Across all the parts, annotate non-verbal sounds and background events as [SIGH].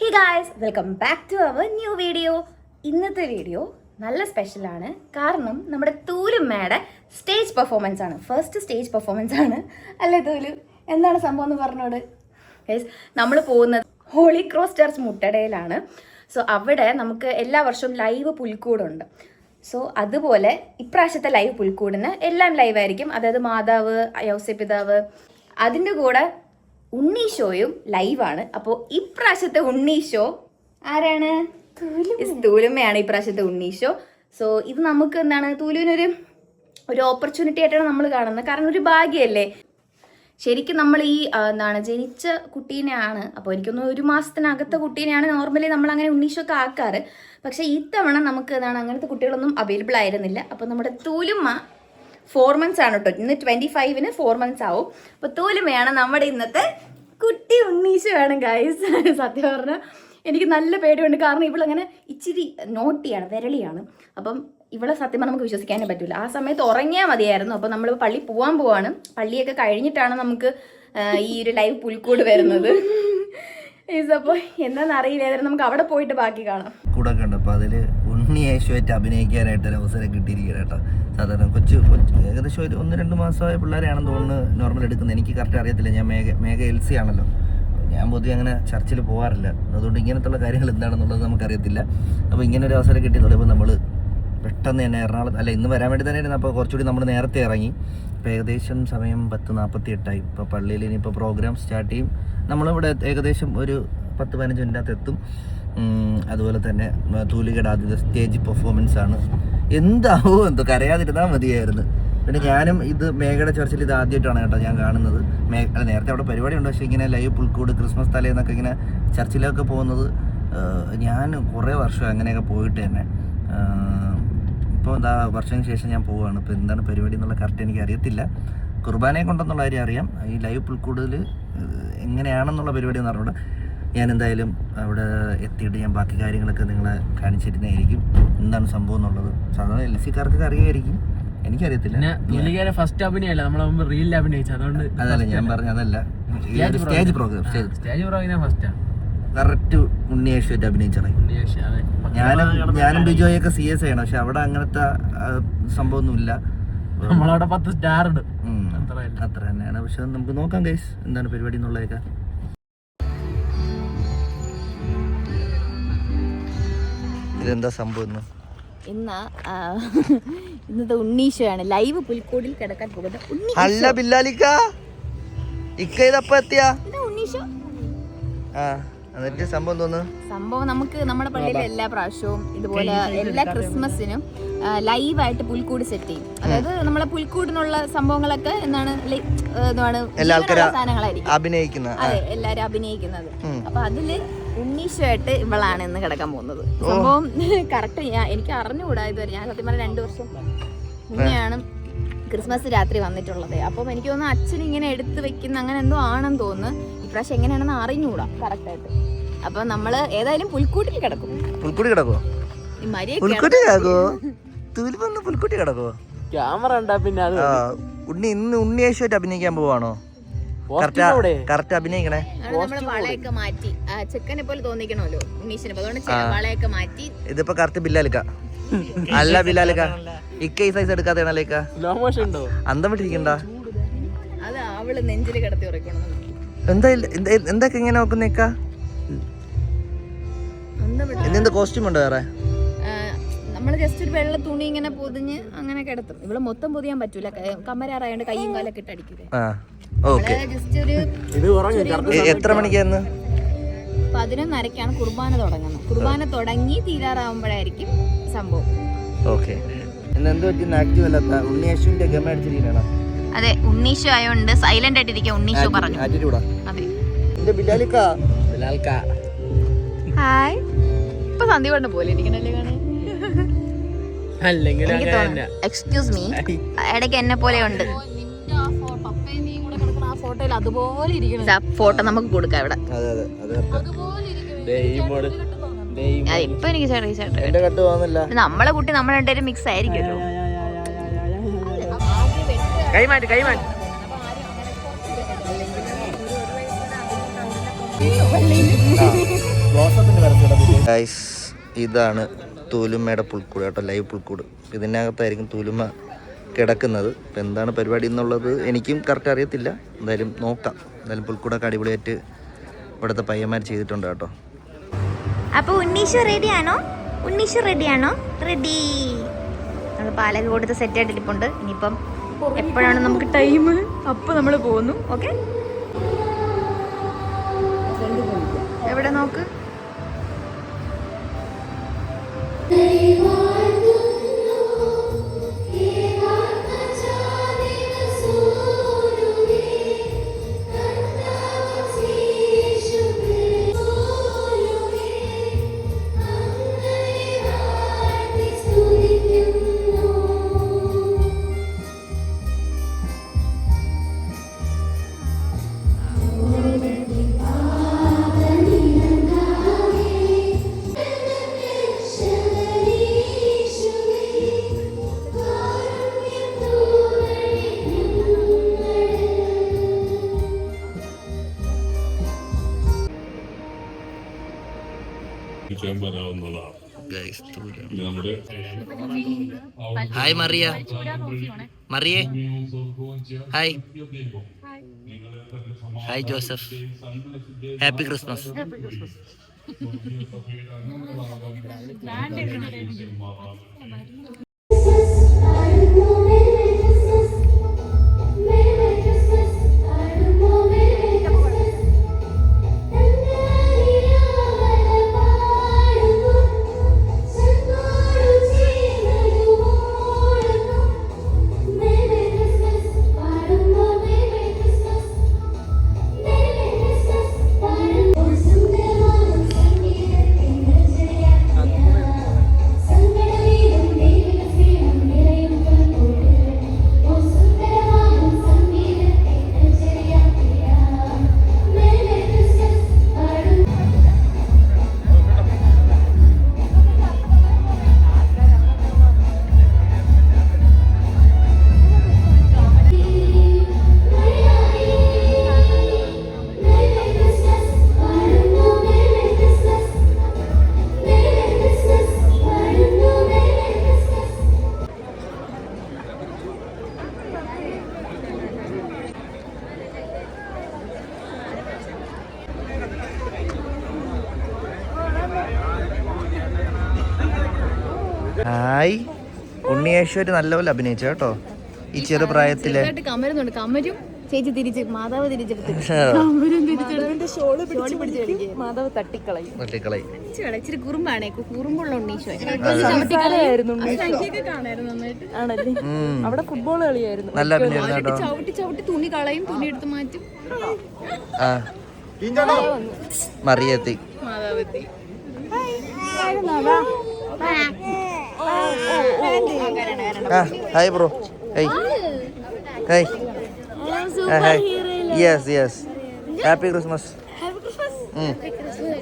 Hey guys welcome back to our new video ഇന്നത്തെ video നല്ല സ്പെഷ്യലാണ് കാരണം നമ്മുടെ തൂലുമ്മയുടെ സ്റ്റേജ് പെർഫോമൻസ് ആണ്. ഫസ്റ്റ് സ്റ്റേജ് പെർഫോമൻസ് ആണ്. അല്ലേ തൂലു? എന്താണ് സംഭവം എന്ന് പറഞ്ഞോട്? ഗൈസ് നമ്മൾ പോകുന്നത് ഹോളി ക്രോസ് ചർച്ച് മുട്ടടയിലാണ്. സോ അവിടെ നമുക്ക് എല്ലാ വർഷവും ലൈവ് പുൽക്കൂടുണ്ട്. സോ അതുപോലെ ഇപ്രാവശ്യത്തെ ലൈവ് പുൽക്കൂടിന് എല്ലാം ലൈവായിരിക്കും അതായത് മാതാവ് യൗസപിതാവ് അതിന്റെ കൂടെ ഉണ്ണീഷോയും ലൈവാണ്. അപ്പോൾ ഇപ്രാവശ്യത്തെ ഉണ്ണി ഷോ ആരാണ്? തൂലുമ്മയാണ് ഇപ്രാവശ്യത്തെ ഉണ്ണി ഷോ. സോ ഇത് നമുക്ക് എന്താണ് തൂലുവിനൊരു ഒരു ഓപ്പർച്യൂണിറ്റി ആയിട്ടാണ് നമ്മൾ കാണുന്നത്. കാരണം ഒരു ഭാഗ്യമല്ലേ ശരിക്കും നമ്മൾ ഈ എന്താണ് ജനിച്ച കുട്ടീനെയാണ്. അപ്പോൾ എനിക്കൊന്ന് ഒരു മാസത്തിനകത്തെ കുട്ടീനെയാണ് നോർമലി നമ്മൾ അങ്ങനെ ഉണ്ണീഷൊക്കെ ആക്കാറ്. പക്ഷേ ഇത്തവണ നമുക്ക് എന്താണ് അങ്ങനത്തെ കുട്ടികളൊന്നും അവൈലബിൾ ആയിരുന്നില്ല. അപ്പോൾ നമ്മുടെ തൂലുമ്മ ഫോർ മന്ത്സ് ആണ് കേട്ടോ ഇന്ന് ട്വന്റി ഫൈവിന് ഫോർ മന്ത്സ് ആവും. അപ്പോൾ വേണം നമ്മുടെ ഇന്നത്തെ കുട്ടി ഉണ്ണീശ വേണം ഗൈസ് [LAUGHS] സത്യം പറഞ്ഞാൽ എനിക്ക് നല്ല പേടിയുണ്ട്. കാരണം ഇവളങ്ങനെ ഇച്ചിരി നോട്ടിയാണ് വിരളിയാണ്. അപ്പം ഇവളെ സത്യം നമുക്ക് വിശ്വസിക്കാനേ പറ്റില്ല ആ സമയത്ത് ഉറങ്ങിയാൽ മതിയായിരുന്നു. അപ്പോൾ നമ്മൾ പള്ളി പോകാൻ പോവാണ്. പള്ളിയൊക്കെ കഴിഞ്ഞിട്ടാണ് നമുക്ക് ഈ ഒരു ലൈവ് പുൽക്കൂട് വരുന്നത്. [LAUGHS] അപ്പോൾ എന്താണെന്ന് അറിയില്ല നമുക്ക് അവിടെ പോയിട്ട് ബാക്കി കാണാം. കൂടെ കണ്ടപ്പോൾ അതിൽ ഉണ്ണി യേശുവായിട്ട് അഭിനയിക്കാനായിട്ട് ഒരു അവസരം കിട്ടിയിരിക്കുകയാണ് കേട്ടോ. സാധാരണ കൊച്ചു കൊച്ചു ഏകദേശം ഒരു ഒന്ന് രണ്ട് മാസമായ പിള്ളേരെയാണെന്ന് തോന്നുന്നു നോർമൽ എടുക്കുന്നത്. എനിക്ക് കറക്റ്റ് അറിയത്തില്ല. ഞാൻ മേഘ മേഘ എൽ സി ആണല്ലോ. ഞാൻ പൊതുവെ അങ്ങനെ ചർച്ചിൽ പോകാറില്ല അതുകൊണ്ട് ഇങ്ങനത്തുള്ള കാര്യങ്ങൾ എന്താണെന്നുള്ളത് നമുക്കറിയത്തില്ല. അപ്പോൾ ഇങ്ങനെ ഒരു അവസരം കിട്ടി. തുടങ്ങുമ്പോൾ നമ്മൾ പെട്ടെന്ന് തന്നെ എറണാകുളത്ത് അല്ല ഇന്ന് വരാൻ വേണ്ടി തന്നെ ഇരുന്നു അപ്പോൾ കുറച്ചുകൂടി നമ്മൾ നേരത്തെ ഇറങ്ങി. ഇപ്പോൾ ഏകദേശം സമയം പത്ത് നാൽപ്പത്തി എട്ടായി ഇപ്പോൾ പള്ളിയിൽ ഇനിയിപ്പോൾ പ്രോഗ്രാം സ്റ്റാർട്ട് ചെയ്യും. നമ്മളിവിടെ ഏകദേശം ഒരു പത്ത് പതിനഞ്ച് മിനിറ്റിനകത്ത് എത്തും. അതുപോലെ തന്നെ ആദ്യത്തെ സ്റ്റേജ് പെർഫോമൻസ് ആണ്. എന്താവോ എന്തോ കരയാതിരുന്നാൽ മതിയായിരുന്നു. പിന്നെ ഞാനും ഇത് മേഘയുടെ ചർച്ചിൽ ഇത് ആദ്യമായിട്ടാണ് കേട്ടോ ഞാൻ കാണുന്നത്. മേ അല്ല നേരത്തെ അവിടെ പരിപാടി ഉണ്ട് പക്ഷേ ഇങ്ങനെ ലൈവ് പുൽക്കൂട് ക്രിസ്മസ് തലേന്നൊക്കെ ഇങ്ങനെ ചർച്ചിലൊക്കെ പോകുന്നത് ഞാൻ കുറേ വർഷം അങ്ങനെയൊക്കെ പോയിട്ട് തന്നെ. ഇപ്പോൾ എന്താ വർഷത്തിന് ശേഷം ഞാൻ പോവുകയാണ് ഇപ്പോൾ എന്താണ് പരിപാടി എന്നുള്ള കറക്റ്റ് എനിക്ക് അറിയത്തില്ല. കുർബാനയെ കൊണ്ടെന്നുള്ള കാര്യം അറിയാം. ഈ ലൈവ് പുൽക്കൂടിൽ എങ്ങനെയാണെന്നുള്ള പരിപാടി എന്ന് പറഞ്ഞുകൊണ്ട് ഞാൻ എന്തായാലും അവിടെ എത്തിയിട്ട് ഞാൻ ബാക്കി കാര്യങ്ങളൊക്കെ നിങ്ങളെ കാണിച്ചിരുന്നതായിരിക്കും. എന്താണ് സംഭവം എന്നുള്ളത്. സാധാരണ എൽ സിക്കാർക്കൊക്കെ അറിയായിരിക്കും എനിക്കറിയത്തില്ല ഫസ്റ്റ് അഭിനയല്ല? നമ്മളെ റീലിൽ അഭിനയിച്ചു അതുകൊണ്ട് അതല്ല ഞാൻ പറഞ്ഞ അതല്ല. സ്റ്റേജ് പ്രോഗ്രാം സ്റ്റേജ് പ്രോഗ്രാം ഫസ്റ്റാണ് കറക്റ്റ് ഉണ്ണിയേഷുമായിട്ട് അഭിനയിച്ചത് ഞാനും ഞാനും ബിജോയൊക്കെ സി എസ് ആണ്. പക്ഷെ അവിടെ അങ്ങനത്തെ സംഭവം സംഭവമൊന്നുമില്ല. നമ്മളവിടെ പത്ത് സ്റ്റാർ ഉണ്ട് അത്രയല്ല. അത്ര തന്നെയാണ്. പക്ഷെ നമുക്ക് നോക്കാം ഗൈസ് എന്താണ് പരിപാടി എന്നുള്ളതൊക്കെ. ഇതെന്താ സംഭവം ഇന്ന്? ഇന്ന് ഇന്നത്തെ ഉണ്ണീശോയാണ് ലൈവ് പുൽക്കൂടിൽ കിടക്കാൻ പോകുന്നത് ഉണ്ണി അല്ല ബില്ലാലിക്ക. ഇക്ക ഇതപ്പ എത്തിയാ? ഇതാ ആ എന്നിട്ട് സംഭവം തോന്നുന്നു. സംഭവം നമുക്ക് നമ്മുടെ പള്ളിയിലെ എല്ലാ പ്രാവശ്യവും ഇതുപോലെ എല്ലാ ക്രിസ്മസിനും ലൈവായിട്ട് പുൽക്കൂട് സെറ്റ് ചെയ്യും. അതായത് നമ്മളെ പുൽക്കൂടിനുള്ള സംഭവങ്ങളൊക്കെ എന്താണ് ലൈ- എന്താണ് എല്ലാ ആൾക്കാരും സാധനങ്ങളായിരിക്കും. അഭിനയിക്കുന്ന അതെ എല്ലാരും അഭിനയിക്കുന്നത്. അപ്പൊ അതിൽ ഉണ്ണീഷമായിട്ട് ഇവളാണ് ഇന്ന് കിടക്കാൻ പോകുന്നത്. സംഭവം [LAUGHS] കറക്റ്റ് ഞാൻ എനിക്ക് അറിഞ്ഞുകൂടാ ഇതുവരെ. ഞാൻ സത്യം പറഞ്ഞ രണ്ടു വർഷം മുന്നെയാണ് ക്രിസ്മസ് രാത്രി വന്നിട്ടുള്ളത്. അപ്പം എനിക്ക് തോന്നുന്നു അച്ഛൻ ഇങ്ങനെ എടുത്ത് വെക്കുന്ന അങ്ങനെ എന്തോ ആണെന്ന് തോന്നുന്നു. ഇപ്രാവശ്യം എങ്ങനെയാണെന്ന് അറിഞ്ഞുകൂടാ കറക്റ്റായിട്ട് അപ്പൊ നമ്മൾ ഏതായാലും പുൽക്കൂട്ടിൽ കിടക്കും. പുൽക്കൂട്ടി കിടക്കോ ഈ മരിയൊക്കെ പുൽക്കുട്ടി കിടക്കോ തൂലി വന്ന് പുൽക്കുട്ടി കിടക്കോ ക്യാമറ ഉണ്ടാ പിന്നെ ഉണ്ണി ഇന്ന് ഉണ്ണിയേശുമായിട്ട് അഭിനയിക്കാൻ പോവാണോ? കറക്റ്റ് അഭിനയിക്കണേ. വളയൊക്കെ മാറ്റി. ചെക്കനെ പോലെ തോന്നിക്കണമല്ലോ ഉണ്ണീഷിനെ. അതുകൊണ്ട് വളയൊക്കെ മാറ്റി. ഇതിപ്പോ കറക്റ്റ് ബില്ലാലിക്ക. അല്ല ബില്ലാലിക്ക. ഇക്ക ഈ സൈസ് എടുക്കാതെയാണല്ലേ ഇക്ക സ്ലോ മോഷൻ ഉണ്ടോ? അന്തം വിട്ടിരിക്കണ്ട? അത് അവൾ നെഞ്ചിൽ കിടത്തി ഉറക്കണം എന്താ എന്തൊക്കെ ഇങ്ങനെ നോക്കുന്നേക്ക ഇന്നെന്ത് കോസ്റ്റ്യൂം ഉണ്ടോ വേറെ? നമ്മൾ ജസ്റ്റ് ഒരു വെള്ള തുണി ഇങ്ങനെ പൊതിഞ്ഞ് അങ്ങനെ കിടത്തും. ഇവിടെ മൊത്തം പൊതിയാൻ പറ്റൂല. കമ്മരാറായോണ്ട് കൈയും കാലൊക്കെ ഇട്ട് ഓക്കെ. എത്ര മണിക്കായിരുന്നു പതിനൊന്നരക്കാണ് കുർബാന തുടങ്ങുന്നത്. കുർബാന തുടങ്ങി തീരാറാവുമ്പോഴായിരിക്കും സംഭവം. ഓക്കെ. അതെ ഉണ്ണീഷു ആയോണ്ട് സൈലന്റ് ആയിട്ടിരിക്കുക ഉണ്ണീഷു പറഞ്ഞു ഹായ് ഇപ്പൊ സന്ധ്യ കൊണ്ട് പോലെ ഇരിക്കണല്ലേ കാണാൻ? എക്സ്ക്യൂസ് മീ ഇടയ്ക്ക് എന്നെ പോലെ ഉണ്ട്. ഫോട്ടോയിൽ അതുപോലെ ഇരിക്കണം ഫോട്ടോ നമുക്ക് കൊടുക്കാം ഇവിടെ ഇപ്പൊ എനിക്ക് ചേട്ടാ ചേട്ടാ നമ്മളെ കുട്ടി നമ്മൾ രണ്ടുപേരും മിക്സ് ആയിരിക്കുമല്ലോ കൈമാറ്റി കൈമാറ്റി ഇതാണ് തൂലുമ്മയുടെ പുൽക്കൂട് കേട്ടോ ലൈവ് പുൽക്കൂട് ഇതിനകത്തായിരിക്കും തൂലുമ്മ കിടക്കുന്നത്. അപ്പം എന്താണ് പരിപാടി എന്നുള്ളത് എനിക്കും കറക്റ്റ് അറിയത്തില്ല. എന്തായാലും നോക്കാം. എന്തായാലും പുൽക്കൂടൊക്കെ അടിപൊളിയായിട്ട് ഇവിടുത്തെ പയ്യന്മാർ ചെയ്തിട്ടുണ്ട് കേട്ടോ. അപ്പോൾ ഉണ്ണീഷു റെഡി ആണോ? ഉണ്ണീഷു റെഡി ആണോ? റെഡി നമ്മൾ പാലൊക്കെ കൊടുത്ത് സെറ്റ് ആയിട്ട് ഇരിപ്പുണ്ട് ഇനിയിപ്പം എപ്പോഴാണ് നമുക്ക് ടൈം അപ്പോൾ നമ്മൾ പോകുന്നു. ഓക്കെ എവിടെ നോക്ക്? Hi Mariya മറിയേ hi hi Joseph happy Christmas hi. ഉണ്ണിയേശ്വരി നല്ലപോലെ അഭിനയിച്ചു കേട്ടോ? ഈ ചെറുപ്രായത്തിലെ കമരുന്നുണ്ട്. കമരും ചേച്ചി തിരിച്ച് മാതാവ് തിരിച്ചെടുത്ത് തട്ടിക്കളയും. ഇച്ചിരി കുറുമ്പാണേ. കുറുമ്പുള്ള ആണല്ലേ? അവിടെ ഫുട്ബോൾ കളിയായിരുന്നു. നല്ല ചവിട്ടി ചവിട്ടി തുണി കളയും. തുണി എടുത്ത് മാറ്റും. ആ. മറിയെത്തി. മാതാവെത്തി hi bro hey hey hi yes yes happy Christmas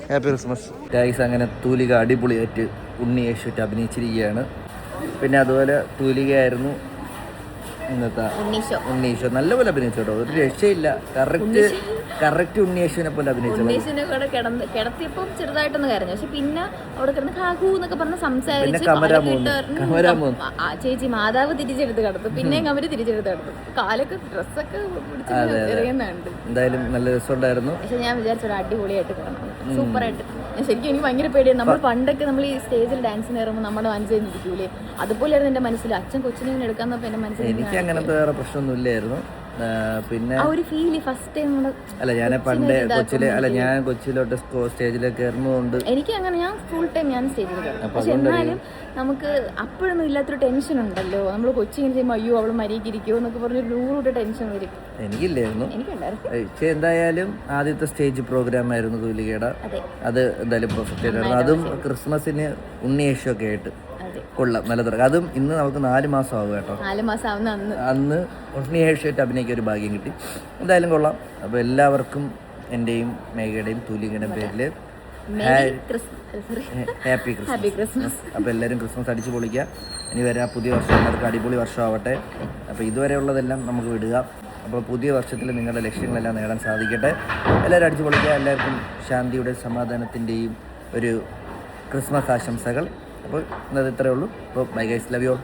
happy Christmas guys അങ്ങനെ തൂലിക അടിപൊളിയായിട്ട് ഉണ്ണി യേശുറ്റ് അഭിനയിച്ചിരിക്കുകയാണ് പിന്നെ അതുപോലെ തൂലികയായിരുന്നു ഇന്നത്തെ ഉണ്ണീഷോ ഉണ്ണീഷോ നല്ലപോലെ അഭിനയിച്ചു കേട്ടോ ഒരു രക്ഷയില്ല കറക്റ്റ് കറക്റ്റ് ഉണ്ണിയേശുവിനെ പോലെ അഭിനയിച്ചു ഉണ്ണീഷിനെ കൂടെ കിടന്ന് കിടത്തിയപ്പോൾ ചെറുതായിട്ടൊന്ന് കരഞ്ഞു. പക്ഷെ പിന്നെ അവിടെ കിടന്ന് കാക്കൂ എന്നൊക്കെ പറഞ്ഞ് പിന്നെ സംസാരിച്ച് കമരാ പാലൊക്കെ മൂന്ന്. ഇട്ട് ഉം, കമരാ മൂന്ന്. ആ, ആ ചേച്ചി മാതാവ് തിരിച്ചെടുത്ത് കിടത്തു. പിന്നെയും കമര് തിരിച്ചെടുത്ത് കിടത്തു. കാലൊക്കെ ഡ്രസ്സൊക്കെ പിടിച്ച് എറിയുന്നുണ്ട് എന്തായാലും നല്ല രസമുണ്ടായിരുന്നു. പക്ഷെ ഞാൻ വിചാരിച്ചു അടിപൊളിയായിട്ട് കാണണം. സൂപ്പറായിട്ട്. ഞാൻ ശരിക്കും എനിക്ക് ഭയങ്കര പേടിയാണ്. നമ്മൾ പണ്ടൊക്കെ നമ്മൾ ഈ സ്റ്റേജിൽ ഡാൻസിന് കയറുമ്പോൾ നമ്മുടെ മനസ്സിൽ ഇരിക്കൂലേ അതുപോലെയായിരുന്നു എന്റെ മനസ്സിൽ. അച്ഛൻ കൊച്ചിനെ ഇങ്ങനെ എടുക്കാന്നപ്പോ എന്റെ മനസ്സിൽ എനിക്ക് അങ്ങനത്തെ വേറെ പ്രശ്നമൊന്നും ഇല്ലായിരുന്നു. പിന്നെ അല്ല ഞാൻ പണ്ട് കൊച്ചിലെ അല്ല ഞാൻ കൊച്ചിയിലോട്ട് സ്റ്റേജിലേക്ക് കയറുന്നതുകൊണ്ട് എനിക്ക് അങ്ങനെ ഞാൻ ഫുൾ ടൈം ഞാൻ സ്റ്റേജിൽ കയറും പക്ഷെ എന്നാലും നമുക്ക് അപ്പോഴൊന്നും ഇല്ലാത്തൊരു ടെൻഷൻ ഉണ്ടല്ലോ. നമ്മൾ കൊച്ചിങ്ങനെ ചെയ്യുമ്പോൾ അയ്യോ അവൾ മരിയൊക്കെ എന്നൊക്കെ പറഞ്ഞൊരു നൂറുകൂടെ ടെൻഷൻ വരും. എനിക്കില്ലായിരുന്നു. പക്ഷെ എന്തായാലും ആദ്യത്തെ സ്റ്റേജ് പ്രോഗ്രാം ആയിരുന്നു തൂലികയുടെ അതെ. എന്തായാലും പെർഫെക്റ്റ് ആയിരുന്നു. അതും ക്രിസ്മസിന് ഉണ്ണിയേഷൊക്കെ ആയിട്ട്. കൊള്ളാം നല്ല തുടക്കം അതും ഇന്ന് നമുക്ക് നാല് മാസം ആവും കേട്ടോ. നാല് മാസം ആവുന്ന അന്ന്. അന്ന് ഉണ്ണിയേഷായിട്ട് അഭിനയിക്കാൻ ഒരു ഭാഗ്യം കിട്ടി. എന്തായാലും കൊള്ളാം. അപ്പോൾ എല്ലാവർക്കും എന്റെയും മേഘയുടെയും പേരിൽ മെരി ക്രിസ്മസ് ഹാപ്പി ക്രിസ്മസ് അപ്പോൾ എല്ലാവരും ക്രിസ്മസ് അടിച്ചു പൊളിക്കുക. ഇനി വരാ പുതിയ വർഷം എല്ലാവർക്കും അടിപൊളി വർഷമാവട്ടെ. അപ്പോൾ ഇതുവരെ ഉള്ളതെല്ലാം നമുക്ക് വിടുക. അപ്പോൾ പുതിയ വർഷത്തിൽ നിങ്ങളുടെ ലക്ഷ്യങ്ങളെല്ലാം നേടാൻ സാധിക്കട്ടെ. എല്ലാവരും അടിച്ചു പൊളിക്കുക. എല്ലാവർക്കും ശാന്തിയുടെ സമാധാനത്തിന്റെയും ഒരു ക്രിസ്മസ് ആശംസകൾ. അപ്പോൾ ഇന്നത് ഇത്രയേ ഉള്ളൂ. അപ്പോൾ bye guys love you all